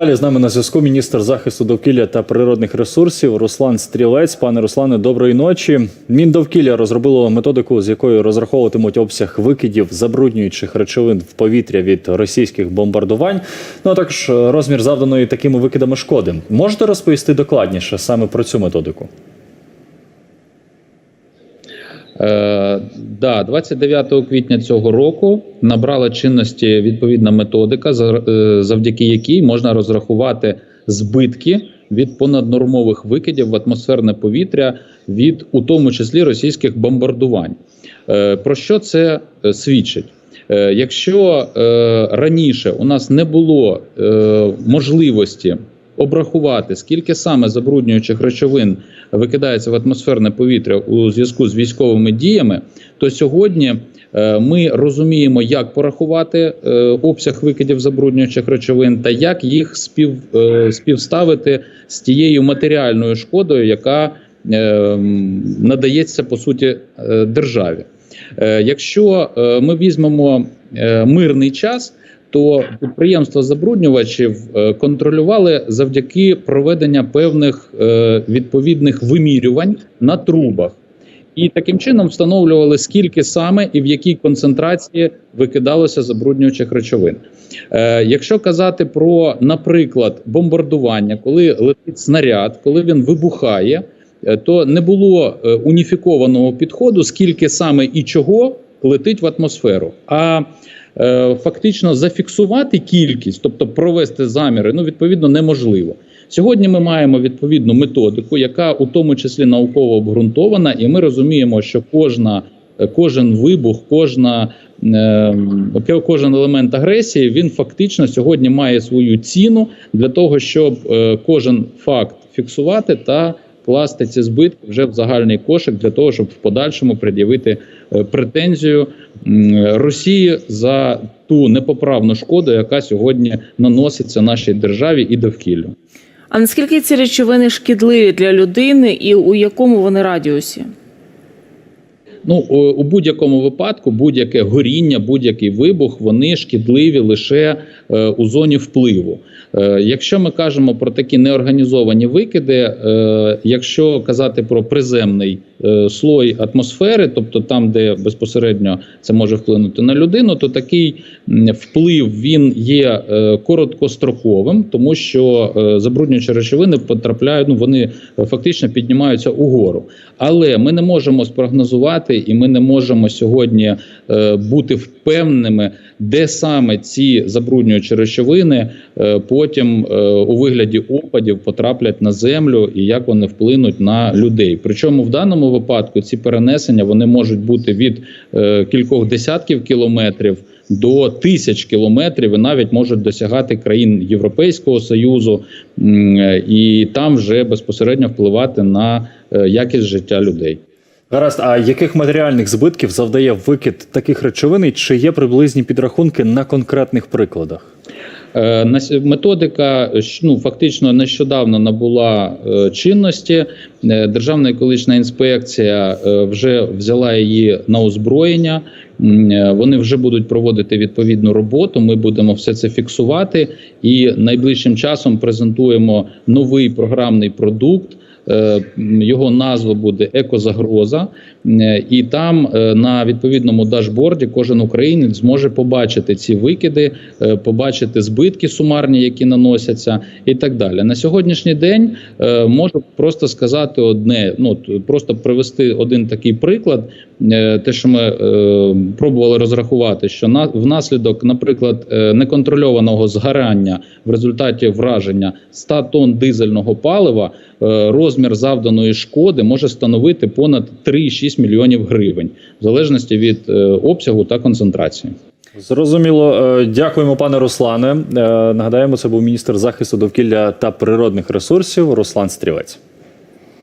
Далі з нами на зв'язку міністр захисту довкілля та природних ресурсів Руслан Стрілець. Пане Руслане, доброї ночі. Міндовкілля розробило методику, з якою розраховуватимуть обсяг викидів забруднюючих речовин в повітря від російських бомбардувань. Ну а також розмір завданої такими викидами шкоди. Можете розповісти докладніше саме про цю методику? Е, да, 29 квітня цього року набрала чинності відповідна методика, е, завдяки якій можна розрахувати збитки від понаднормових викидів в атмосферне повітря від у тому числі російських бомбардувань. Е, Про що це е, свідчить? Е, Якщо е, раніше у нас не було е, можливості обрахувати, скільки саме забруднюючих речовин викидається в атмосферне повітря у зв'язку з військовими діями, то сьогодні е, ми розуміємо, як порахувати е, обсяг викидів забруднюючих речовин та як їх спів, е, співставити з тією матеріальною шкодою, яка надається по суті державі. Якщо ми візьмемо мирний час, то підприємства забруднювачів е, контролювали завдяки проведення певних е, відповідних вимірювань на трубах. І таким чином встановлювали, скільки саме і в якій концентрації викидалося забруднюючих речовин. Е, якщо казати про, наприклад, бомбардування, коли летить снаряд, коли він вибухає, е, то не було уніфікованого підходу, скільки саме і чого летить в атмосферу. А фактично зафіксувати кількість, тобто провести заміри, ну відповідно неможливо. Сьогодні ми маємо відповідну методику, яка у тому числі науково обґрунтована, і ми розуміємо, що кожна, е, кожен вибух, кожна, е, кожен елемент агресії він фактично сьогодні має свою ціну для того, щоб е, кожен факт фіксувати та класти ці збитки вже в загальний кошик для того, щоб в подальшому пред'явити е, претензію Росії за ту непоправну шкоду, яка сьогодні наноситься нашій державі і довкіллю. А наскільки ці речовини шкідливі для людини і у якому вони радіусі? Ну у будь-якому випадку, будь-яке горіння, будь-який вибух, вони шкідливі лише е, у зоні впливу. Е, якщо ми кажемо про такі неорганізовані викиди, е, якщо казати про приземний е, слой атмосфери, тобто там, де безпосередньо це може вплинути на людину, то такий вплив він є е, короткостроковим, тому що е, забруднюючі речовини потрапляють, ну вони фактично піднімаються угору. Але ми не можемо спрогнозувати, і ми не можемо сьогодні е, бути впевненими, де саме ці забруднюючі речовини е, потім е, у вигляді опадів потраплять на землю і як вони вплинуть на людей. Причому в даному випадку ці перенесення вони можуть бути від е, кількох десятків кілометрів. До тисяч кілометрів і навіть можуть досягати країн Європейського союзу, е, і там вже безпосередньо впливати на е, якість життя людей. Гаразд, а яких матеріальних збитків завдає викид таких речовин, і чи є приблизні підрахунки на конкретних прикладах? Е, Методика ну, фактично нещодавно набула е, чинності. Е, Державна екологічна інспекція вже взяла її на озброєння. Вони вже будуть проводити відповідну роботу. Ми будемо все це фіксувати і найближчим часом презентуємо новий програмний продукт. Е, Його назва буде екозагроза, Е, і там е, на відповідному дашборді кожен українець зможе побачити ці викиди, побачити збитки сумарні, які наносяться, і так далі. На сьогоднішній день можу просто сказати одне: ну просто привести один такий приклад. Те, що ми пробували розрахувати, що на внаслідок, наприклад, неконтрольованого згорання в результаті враження 100 тонн дизельного палива, е, розмір завданої шкоди може становити понад 3,6 мільйонів гривень, в залежності від е, обсягу та концентрації. Зрозуміло, Е, дякуємо, пане Руслане. Е, Нагадаємо, це був міністр захисту довкілля та природних ресурсів Руслан Стрілець.